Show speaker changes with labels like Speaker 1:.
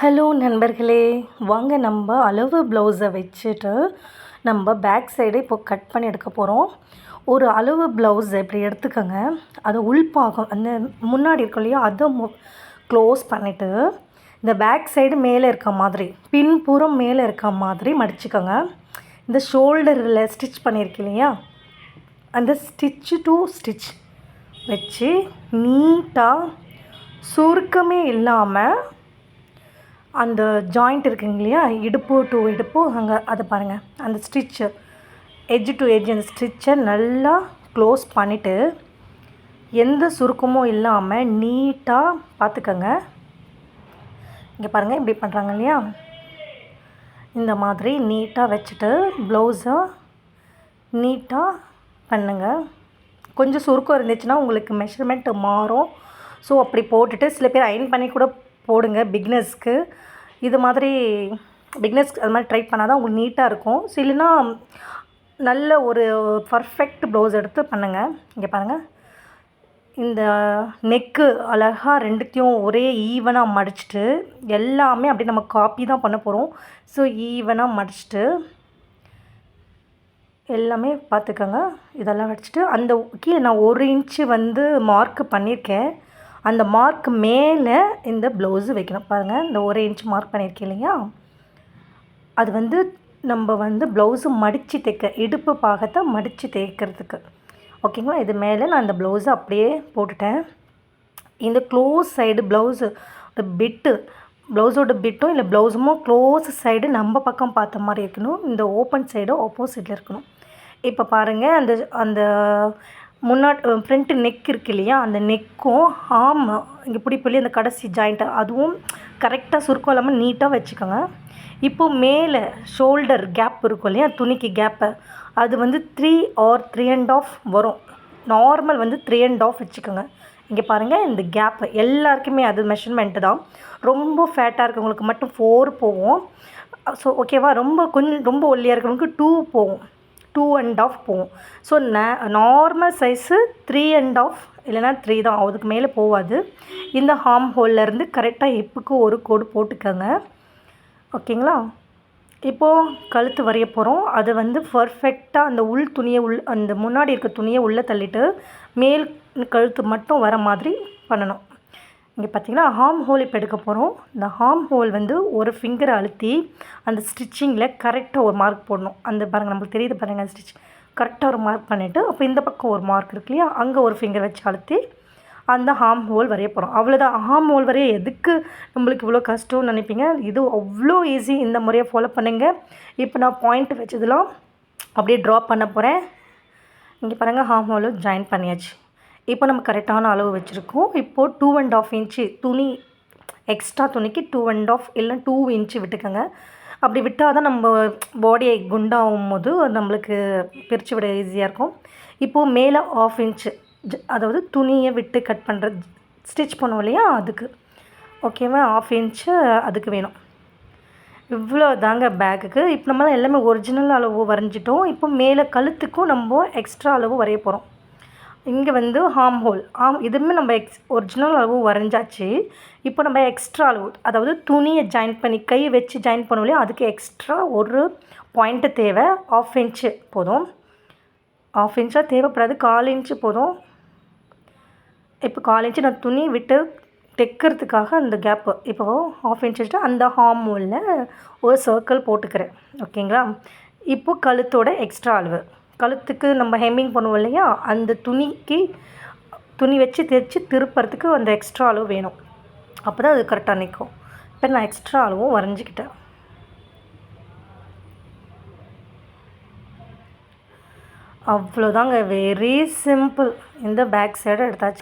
Speaker 1: Hello நண்பர்களே வாங்க நம்ம அளவு ப்ளவுஸை வச்சுட்டு நம்ம பேக் சைடு இப்போ கட் பண்ணி எடுக்க போகிறோம் ஒரு அளவு ப்ளவுஸ் இப்படி எடுத்துக்கோங்க. அது உள்பாகம் அந்த முன்னாடி இருக்கும் இல்லையா அதை மு க்ளோஸ் பண்ணிவிட்டு இந்த பேக் சைடு மேலே இருக்க மாதிரி பின்புறம் மேலே இருக்க மாதிரி மடிச்சுக்கோங்க. இந்த ஷோல்டரில் ஸ்டிச் பண்ணியிருக்கீங்க இல்லையா அந்த ஸ்டிச்சு டு ஸ்டிச் வச்சு நீட்டாக சுருக்கமே இல்லாமல் அந்த ஜாயிண்ட் இருக்குங்க இல்லையா? இடுப்பு டு இடுப்பு அங்கே அதை பாருங்கள் அந்த ஸ்டிச்சு எஜ் டு எஜ் அந்த ஸ்டிச்சை நல்லா க்ளோஸ் பண்ணிவிட்டு எந்த சுருக்கமும் இல்லாமல் நீட்டாக பார்த்துக்கோங்க இங்கே பாருங்கள் இப்படி பண்ணுறாங்க இல்லையா? இந்த மாதிரி நீட்டாக வச்சுட்டு ப்ளவுஸை நீட்டாக பண்ணுங்கள் கொஞ்சம் சுருக்கம் இருந்துச்சுன்னா உங்களுக்கு மெஷர்மெண்ட் மாறும். ஸோ அப்படி போட்டுட்டு சில பேர் அயன் பண்ணி கூட போடுங்க பிக்னஸ்க்கு. இது மாதிரி பிக்னஸ் அது மாதிரி ட்ரை பண்ணால் தான் உங்களுக்கு நீட்டாக இருக்கும். ஸோ இல்லைன்னா நல்ல ஒரு பர்ஃபெக்ட் ப்ளவுஸ் எடுத்து பண்ணுங்கள் இங்கே பாருங்கள் இந்த நெக்கு அழகாக ரெண்டுத்தையும் ஒரே ஈவனாக மடிச்சுட்டு எல்லாமே அப்படியே நம்ம காப்பி தான் பண்ண போகிறோம் ஸோ ஈவனாக மடிச்சுட்டு எல்லாமே பார்த்துக்கோங்க. இதெல்லாம் வச்சுட்டு அந்த கீழே நான் ஒரு இன்ச்சு வந்து மார்க் பண்ணியிருக்கேன். அந்த மார்க் மேலே இந்த ப்ளவுஸு வைக்கணும். பாருங்கள் இந்த ஒரு இன்ச் மார்க் பண்ணியிருக்கேன் இல்லையா? அது வந்து நம்ம வந்து ப்ளவுஸு மடித்து தைக்க இடுப்பு பாகத்தை மடித்து தைக்கிறதுக்கு ஓகேங்களா? இது மேலே நான் இந்த ப்ளவுஸை அப்படியே போட்டுட்டேன். இந்த க்ளோஸ் சைடு ப்ளவுஸு பிட்டு ப்ளவுஸோட பிட்டும் இல்லை ப்ளவுஸுமோ க்ளோஸ் சைடு நம்ம பக்கம் பார்த்த மாதிரி இருக்கணும். இந்த ஓப்பன் சைடு ஆப்போசிட்டில் இருக்கணும். இப்போ பாருங்கள் அந்த அந்த முன்னாடி ஃப்ரண்ட்டு நெக் இருக்கு இல்லையா? அந்த நெக்கும் ஆம் இங்கே பிடிப்புலேயே அந்த கடைசி ஜாயிண்ட்டு அதுவும் கரெக்டாக சுருக்கம் இல்லாமல் நீட்டாக வச்சுக்கோங்க. இப்போது மேலே ஷோல்டர் கேப் இருக்கும் இல்லையா? துணிக்கு கேப்பை அது வந்து three or three and half வரும். நார்மல் வந்து த்ரீ அண்ட் ஆஃப் வச்சுக்கோங்க. இங்கே பாருங்கள் இந்த கேப்பு எல்லாருக்குமே அது மெஷர்மெண்ட்டு தான். ரொம்ப ஃபேட்டாக இருக்கவங்களுக்கு மட்டும் ஃபோர் போகும். ஸோ ஓகேவா ரொம்ப கொஞ்சம் ரொம்ப ஒல்லியாக இருக்கிறவங்களுக்கு டூ போகும். டூ அண்ட் ஆஃப் போகும். ஸோ ந normal size three and half இல்லைனா த்ரீ தான். அதுக்கு மேலே போகாது. இந்த ஹார்ம் ஹோல்லேருந்து கரெக்டாக ஹிப்புக்கு ஒரு கோடு போட்டுக்கோங்க. ஓகேங்களா இப்போது கழுத்து வரைய போகிறோம் அது வந்து பர்ஃபெக்டாக அந்த உள் துணியை உள் அந்த முன்னாடி இருக்க துணியை உள்ளே தள்ளிட்டு மேல் கழுத்து மட்டும் வர மாதிரி பண்ணணும். இங்கே பார்த்தீங்கன்னா ஹார்ம் ஹோல் இப்போ எடுக்க போகிறோம் இந்த ஹார்ம் ஹோல் வந்து ஒரு ஃபிங்கரை அழுத்தி அந்த ஸ்டிச்சிங்கில் கரெக்டாக ஒரு மார்க் போடணும். அந்த பாருங்கள் நம்மளுக்கு தெரியுது பாருங்கள் அந்த ஸ்டிச் கரெக்டாக ஒரு மார்க் பண்ணிவிட்டு அப்போ இந்த பக்கம் ஒரு மார்க் இருக்கு இல்லையா? அங்கே ஒரு ஃபிங்கர் வச்சு அழுத்தி அந்த ஹார்ம் ஹோல் வரைய போகிறோம் அவ்வளோதான் ஹார்ம் ஹோல் வரைய எதுக்கு நம்மளுக்கு இவ்வளோ கஷ்டம்னு நினைப்பீங்க? இது அவ்வளோ ஈஸி இந்த முறையை ஃபாலோ பண்ணுங்க. இப்போ நான் பாயிண்ட் வச்சதெல்லாம் அப்படியே ட்ராப் பண்ண போகிறேன் இங்கே பாருங்கள் ஹார்ம் ஹோலும் ஜாயின் பண்ணியாச்சு. இப்போ நம்ம கரெக்டான அளவு வச்சுருக்கோம். இப்போது டூ அண்ட் ஆஃப் இன்ச்சு துணி எக்ஸ்ட்ரா துணிக்கு டூ அண்ட் ஆஃப் இல்லை டூ இன்ச்சு விட்டுக்கோங்க. அப்படி விட்டால் தான் நம்ம பாடியை குண்டாகும் போது நம்மளுக்கு பிரித்து விட ஈஸியாக இருக்கும். இப்போது மேலே ஆஃப் இன்ச்சு அதாவது துணியை விட்டு கட் பண்ணுற ஸ்டிச் பண்ணுவோம் இல்லையா அதுக்கு. ஓகேவா ஆஃப் இன்ச்சு அதுக்கு வேணும். இவ்வளோ தாங்க பேக்குக்கு இப்போ நம்மளாம் எல்லாமே ஒரிஜினல் அளவு வரைஞ்சிட்டோம். இப்போ மேலே கழுத்துக்கும் நம்ம எக்ஸ்ட்ரா அளவு வரைய போகிறோம் இங்கே வந்து ஹார்ம் ஹோல் ஆம் இதுவுமே நம்ம எக்ஸ் ஒரிஜினல் அளவு வரைஞ்சாச்சு. இப்போ நம்ம எக்ஸ்ட்ரா அளவு அதாவது துணியை ஜாயின் பண்ணி கை வச்சு ஜாயின் பண்ணுவோம் அதுக்கு எக்ஸ்ட்ரா ஒரு பாயிண்ட்டு தேவை. ஆஃப் இன்ச்சு போதும். ஆஃப் இன்ச்சாக தேவைப்படாது. கால் இன்ச்சு போதும். இப்போ கால் இன்ச்சு நான் துணி விட்டு தைக்கிறதுக்காக அந்த கேப்பு இப்போ ஆஃப் இன்ச் வச்சுட்டு அந்த ஹார்ம் ஹோலில் ஒரு சர்க்கிள் போட்டுக்கிறேன். ஓகேங்களா இப்போது கழுத்தோட எக்ஸ்ட்ரா அளவு. கழுத்துக்கு நம்ம ஹெம்மிங் பண்ணுவோம் இல்லையா? அந்த துணிக்கு துணி வச்சு தைச்சி திருப்புறதுக்கு அந்த எக்ஸ்ட்ரா அளவு வேணும். அப்போ தான் அது கரெக்டாக நிற்கும் இப்போ நான் எக்ஸ்ட்ரா அளவும் வரைஞ்சிக்கிட்டேன். அவ்வளோதாங்க வெரி சிம்பிள் இந்த பேக் சைடு எடுத்தாச்சு.